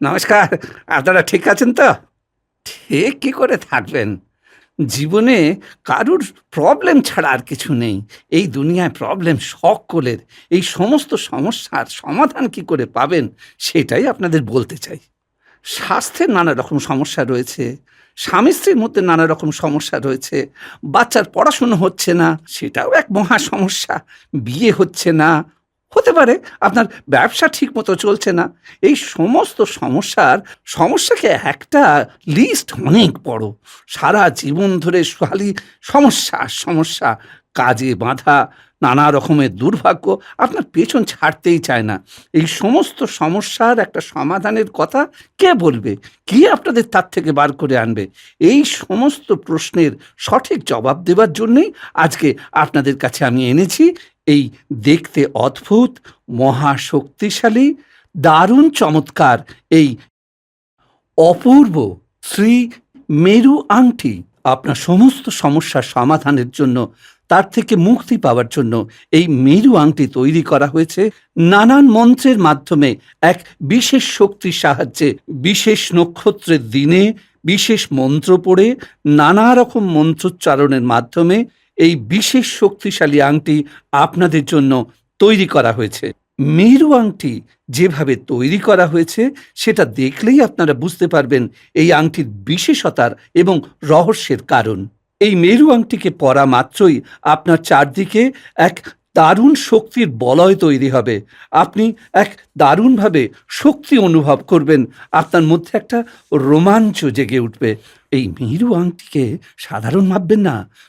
নমস্কার, আপনারা ঠিক আছেন তো? ঠিক কি করে থাকবেন? জীবনে কারুর প্রবলেম ছাড়া আর কিছু নেই। এই দুনিয়ায় প্রবলেম সকলের। এই সমস্ত সমস্যার সমাধান কি করে পাবেন সেটাই আপনাদের বলতে চাই। স্বাস্থ্যের নানা রকম সমস্যা রয়েছে, স্বামী স্ত্রীর মধ্যে নানা রকম সমস্যা রয়েছে, বাচ্চার পড়াশুনো হচ্ছে না, সেটাও এক মহা সমস্যা। বিয়ে হচ্ছে না হতে পারে আপনার ব্যবসা ঠিক মতো চলছে না। এই সমস্ত সমস্যার, সমস্যাকে একটা লিস্ট অনেক বড়। সারা জীবন ধরে খালি সমস্যা সমস্যা, কাজে বাধা, নানা রকমের দুর্ভাগ্য আপনার পেছন ছাড়তেই চায় না। এই সমস্ত সমস্যার একটা সমাধানের কথা কে বলবে? কি আপনাদের তার থেকে বার করে আনবে? এই সমস্ত প্রশ্নের সঠিক জবাব দেওয়ার জন্যই আজকে আপনাদের কাছে আমি এনেছি। এই দেখতে অদ্ভুত মহাশক্তিশালী দারুণ চমৎকার এই অপূর্ব শ্রী মেরু আংটি আপনার সমস্ত সমস্যার সমাধানের জন্য, তার থেকে মুক্তি পাওয়ার জন্য এই মেরু আংটি তৈরি করা হয়েছে নানান মন্ত্রের মাধ্যমে এক বিশেষ শক্তির সাহায্যে, বিশেষ নক্ষত্রের দিনে, বিশেষ মন্ত্র পড়ে, নানা রকম মন্ত্রোচ্চারণের মাধ্যমে এই বিশেষ শক্তিশালী আংটি আপনাদের জন্য তৈরি করা হয়েছে। মেরু আংটি যেভাবে তৈরি করা হয়েছে, সেটা দেখলেই আপনারা বুঝতে পারবেন এই আংটির বিশেষতার এবং রহস্যের কারণ। এই মেরু আংটিকে পরা মাত্রই আপনার চারদিকে এক দারুণ শক্তির বলয় তৈরি হবে। আপনি এক দারুণভাবে শক্তি অনুভব করবেন, আপনার মধ্যে একটা রোমাঞ্চ জেগে উঠবে। এই মেরু আংটিকে সাধারণ ভাববেন না।